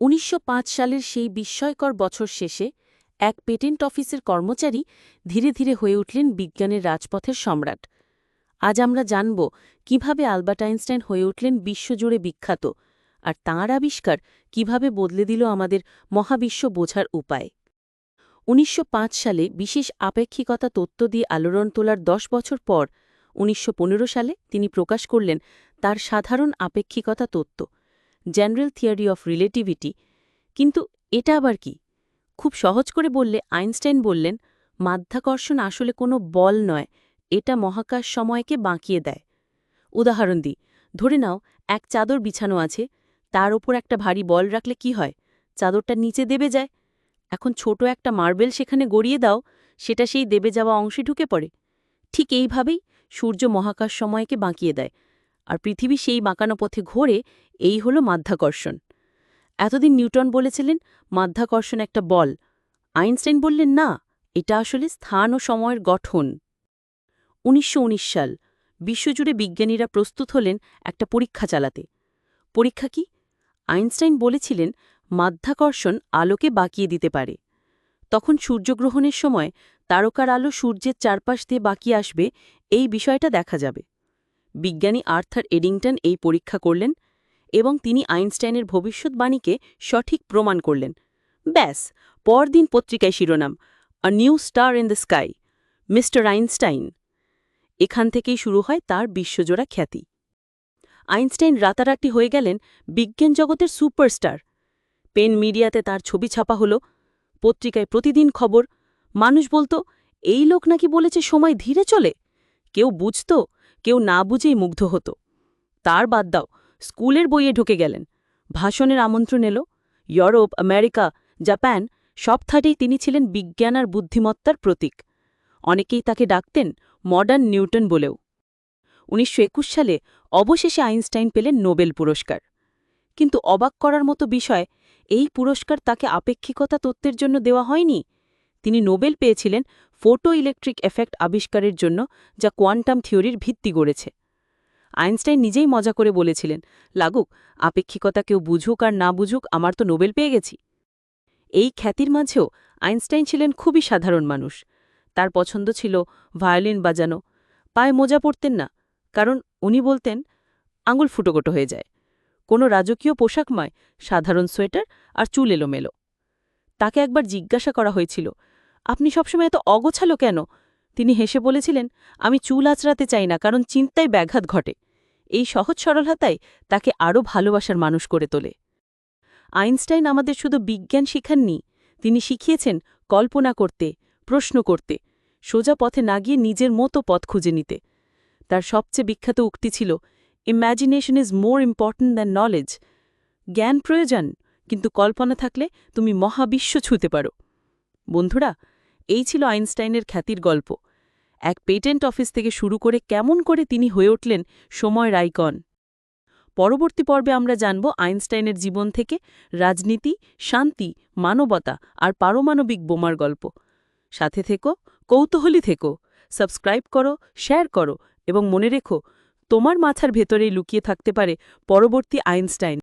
উনিশশো পাঁচ সালের সেই বিস্ময়কর বছর শেষে এক পেটেন্ট অফিসের কর্মচারী ধীরে ধীরে হয়ে উঠলেন বিজ্ঞানের রাজপথের সম্রাট। আজ আমরা জানব কীভাবে আলবার্ট আইনস্টাইন হয়ে উঠলেন বিশ্বজুড়ে বিখ্যাত আর তাঁর আবিষ্কার কীভাবে বদলে দিল আমাদের মহাবিশ্ব বোঝার উপায়। উনিশশো পাঁচ সালে বিশেষ আপেক্ষিকতা তত্ত্ব দিয়ে আলোড়ন তোলার দশ বছর পর, উনিশশো পনেরো সালে তিনি প্রকাশ করলেন তার সাধারণ আপেক্ষিকতা তত্ত্ব। জেনারেল থিওরি অফ রিলেটিভিটি, কিন্তু এটা আবার কি? খুব সহজ করে বললে আইনস্টাইন বললেন, মাধ্যাকর্ষণ আসলে কোনো বল নয়, এটা মহাকাশ সময়কে বাঁকিয়ে দেয়। উদাহরণ দিই ধরে নাও এক চাদর বিছানো আছে, তার ওপর একটা ভারী বল রাখলে কি হয়? চাদরটা নিচে দেবে যায়। এখন ছোট একটা মার্বেল সেখানে গড়িয়ে দাও, সেটা সেই দেবে যাওয়া অংশে ঢুকে পড়ে। ঠিক এইভাবেই সূর্য মহাকাশ সময়কে বাঁকিয়ে দেয়। আর পৃথিবী সেই বাঁকানো পথে ঘোরে, এই হল মাধ্যাকর্ষণ। এতদিন নিউটন বলেছিলেন, মাধ্যাকর্ষণ একটা বল। আইনস্টাইন বললেন, না, এটা আসলে স্থান ও সময়ের গঠন। উনিশশো উনিশ সাল, বিশ্বজুড়ে বিজ্ঞানীরা প্রস্তুত হলেন একটা পরীক্ষা চালাতে। পরীক্ষা কি? আইনস্টাইন বলেছিলেন, মাধ্যাকর্ষণ আলোকে বাঁকিয়ে দিতে পারে। তখন সূর্যগ্রহণের সময় তারকার আলো সূর্যের চারপাশ দিয়ে বাঁকিয়ে আসবে, এই বিষয়টা দেখা যাবে। বিজ্ঞানী আর্থার এডিংটন এই পরীক্ষা করলেন এবং তিনি আইনস্টাইনের ভবিষ্যৎবাণীকে সঠিক প্রমাণ করলেন। ব্যাস, পরদিন পত্রিকায় শিরোনাম a new star in the sky mister Einstein. এখান থেকেই শুরু হয় তার বিশ্বজোড়া খ্যাতি। আইনস্টাইন রাতারাতি হয়ে গেলেন বিজ্ঞান জগতের সুপারস্টার। পেন মিডিয়াতে তার ছবি ছাপা হল, পত্রিকায় প্রতিদিন খবর। মানুষ বলতো, এই লোক নাকি বলেছে সময় ধীরে চলে? কেউ বুঝত কেউ না বুঝেই মুগ্ধ হতো। তার বাদ দাও, স্কুলের বইয়ে ঢুকে গেলেন। ভাষণের আমন্ত্রণ এলো। ইউরোপ, আমেরিকা, জাপান সব থাটেই তিনি ছিলেন বিজ্ঞান আর বুদ্ধিমত্তার প্রতীক। অনেকেই তাকে ডাকতেন মডার্ন নিউটন বলেও। উনিশশো একুশ সালে অবশেষে আইনস্টাইন পেলেন নোবেল পুরস্কার। কিন্তু অবাক করার মতো বিষয়, এই পুরস্কার তাকে আপেক্ষিকতা তত্ত্বের জন্য দেওয়া হয়নি। তিনি নোবেল পেয়েছিলেন ফোটো ইলেকট্রিক এফেক্ট আবিষ্কারের জন্য যা কোয়ান্টাম থিওরির ভিত্তি গড়েছে। আইনস্টাইন নিজেই মজা করে বলেছিলেন, লাগুক, আপেক্ষিকতা কেউ বুঝুক আর না বুঝুক, আমার তো নোবেল পেয়ে গেছি। এই খ্যাতির মাঝেও আইনস্টাইন ছিলেন খুবই সাধারণ মানুষ। তার পছন্দ ছিল ভায়োলিন বাজানো। পায়ে মোজা পড়তেন না, কারণ উনি বলতেন, আঙুল ফুটোকোটো হয়ে যায়। কোনো রাজকীয় পোশাকময় সাধারণ সোয়েটার আর চুল এলোমেলো। তাকে একবার জিজ্ঞাসা করা হয়েছিল আপনি সবসময় এত অগোছালো কেন? তিনি হেসে বলেছিলেন, আমি চুল আঁচড়াতে চাই না, কারণ চিন্তায় ব্যাঘাত ঘটে। এই সহজ সরলতাই তাকে আরও ভালোবাসার মানুষ করে তোলে। আইনস্টাইন আমাদের শুধু বিজ্ঞান শিখাননি, তিনি শিখিয়েছেন কল্পনা করতে, প্রশ্ন করতে, সোজা পথে না গিয়ে নিজের মতো পথ খুঁজে নিতে। তার সবচেয়ে বিখ্যাত উক্তি ছিল imagination is more important than knowledge জ্ঞান প্রয়োজন, কিন্তু কল্পনা থাকলে তুমি মহাবিশ্ব ছুঁতে পারো। বন্ধুরা এই ছিল আইনস্টাইনের খ্যাতির গল্প। এক পেটেন্ট অফিস থেকে শুরু করে কেমন করে তিনি হয়ে উঠলেন সময় রাইকন পরবর্তী পর্বে আমরা জানব আইনস্টাইনের জীবন থেকে রাজনীতি, শান্তি, মানবতা আর পারমাণবিক বোমার গল্প। সাথে থেকো, কৌতূহলী থেকো, সাবস্ক্রাইব করো, শেয়ার করো এবং মনে রেখো, তোমার মাথার ভেতরেই লুকিয়ে থাকতে পারে পরবর্তী আইনস্টাইন।